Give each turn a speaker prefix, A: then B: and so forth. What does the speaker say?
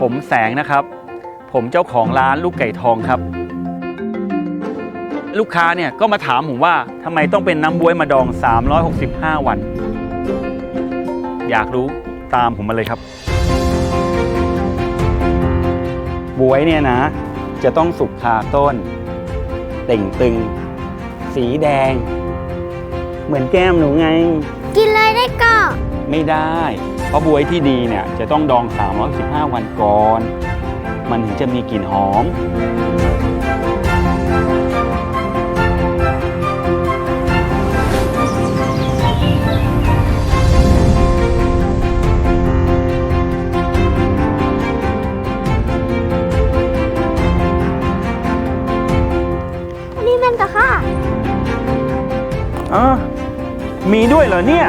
A: ผมแสงนะครับ ผมเจ้าของร้านลูกไก่ทองครับ ลูกค้าเนี่ยก็มาถามผมว่าทำไมต้องเป็นน้ำบ๊วยมาดอง 365 วัน อยากรู้ตามผมมาเลยครับ บวยเนี่ยนะ จะต้องสุกคาต้น เต่งตึง สีแดง เหมือนแก้มหนูไง
B: กินเลยได้ก็
A: ไม่ได้ เพราะบวยที่ดีเนี่ยจะต้องดอง315วันก่อน มันถึงจะมีกลิ่นหอม
B: อันนี้เป็นกะค่ะ
A: อ๋อ มีด้วยเหรอเนี่ย